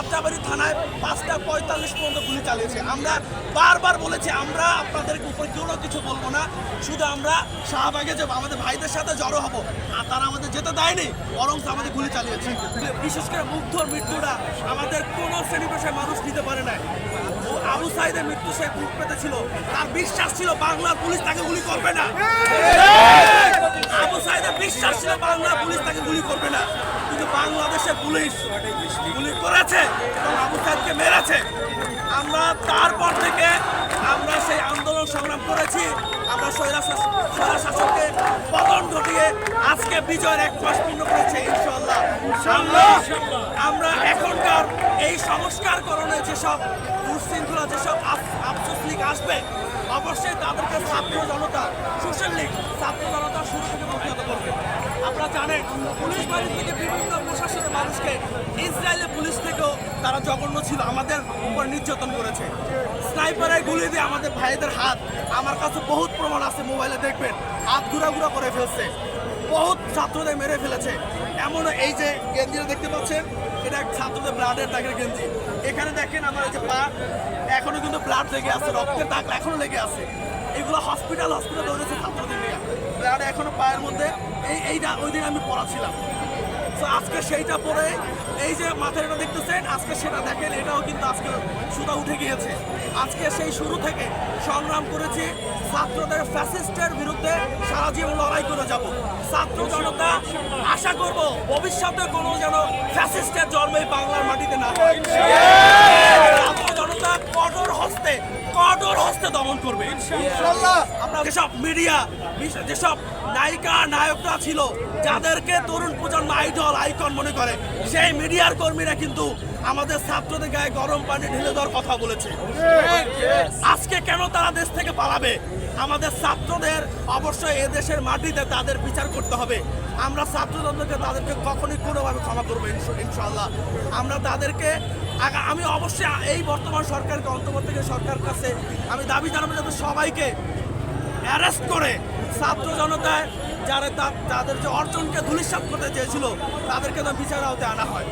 আত্রাবাড়ি থানায় পাঁচটা পঁয়তাল্লিশ পর্যন্ত গুলি চালিয়েছে। আমরা বারবার বলেছি আমরা আপনাদের উপরে কোনো কিছু বলব না। শুধু আমরা শাহবাগে যে আমাদের ভাইদের সাথে জড়ো হব। আর তারা আমাদের যেতে দেয়নি বরং আমাদের গুলি চালিয়েছে। বিশেষ করে মুগ্ধর মৃত্যুটা আমাদের কোনো শ্রেণি পেশায় মানুষ নিতে পারে না আবু সাইদের মৃত্যু সে বুক পেতেছিল। তার বিশ্বাস ছিল বাংলার পুলিশ তাকে গুলি করবে না। আবু সাইদের বিশ্বাস ছিল বাংলা পুলিশ তাকে গুলি করবে না। কিন্তু বাংলাদেশের পুলিশ গুলি করেছে এবং আবু সাইদকে মেরেছে। আমরা তারপর থেকে আমরা সেই আন্দোলন সংগ্রাম করেছি। আমরা স্বৈরা শাসককে পতন ঘটিয়ে আজকে বিজয়ের এক মাস পূর্ণ করেছে ইনশাল্লাহ আমরা এখনকার এই সংস্কারকরণে যেসব দুশৃঙ্খলা যেসব আফ- আফসোস লীগ আসবে, অবশ্যই তাদেরকে ছাত্র জনতা, সোশ্যাল লীগ, ছাত্র জনতা শুরু থেকে করবে আপনারা জানেন, পুলিশ বাহিনী থেকে মানুষকে ইসরায়েলের পুলিশ থেকেও তারা জঘন্য ছিল, আমাদের উপর নির্যাতন করেছে। স্নাইপারের গুলি দিয়ে আমাদের ভাইদের হাত, আমার কাছে বহুত প্রমাণ আছে, মোবাইলে দেখবেন, হাত ঘুরা ঘুরা করে ফেলছে। বহুত ছাত্রদের মেরে ফেলেছে। এমন এই যে গেঞ্জিটা দেখতে পাচ্ছেন, এটা ছাত্রদের ব্লাডের দাগের গেঞ্জি। এখানে দেখেন আমার এই যে পা, এখনও কিন্তু ব্লাড লেগে আছে, রক্তের দাগ এখনও লেগে আছে। এগুলো হসপিটাল হসপিটাল দৌড়েছে ছাত্রদের নিয়ে। ব্লাড এখনও পায়ের মধ্যে। এই, এইটা ওই দিন আমি পড়াছিলাম। আজকে সেইটা পরে এই যে মাথার এটা দেখতেছেন, আজকে সেটা দেখেন, এটাও কিন্তু আজকে সুতা উঠে গিয়েছে। আজকে সেই শুরু থেকে সংগ্রাম করেছি ছাত্রদের ফ্যাসিস্টের বিরুদ্ধে সারা জীবন লড়াই করে যাব। ছাত্র জনতা, আশা করব ভবিষ্যতে কোনো যেন ফ্যাসিস্টের জন্মে বাংলার মাটিতে না হয়। কঠোর দমন করবে। যেসব মিডিয়া যেসব নায়িকা নায়করা ছিল যাদেরকে তরুণ প্রজন্ম আইডল আইকন মনে করে সেই মিডিয়ার কর্মীরা কিন্তু আমাদের ছাত্রদের গায়ে গরম পানি ঢেলে দেওয়ার কথা বলেছে। আজকে কেন তারা দেশ থেকে পালাবে? আমাদের ছাত্রদের অবশ্যই এ দেশের মাটিতে তাদের বিচার করতে হবে। আমরা ছাত্রজনদেরকে তাদেরকে কখনই কোনোভাবে ক্ষমা করব ইনশাল্লাহ আমরা তাদেরকে আমি অবশ্যই এই বর্তমান সরকারকে অন্তর্বর্তী সরকার কাছে আমি দাবি জানাব যাতে সবাইকে অ্যারেস্ট করে ছাত্র জনতায় যারা তাদের যে অর্জনকে ধূলিসাৎ করতে চেয়েছিল তাদেরকে তো বিচার আওতায় আনা হয়।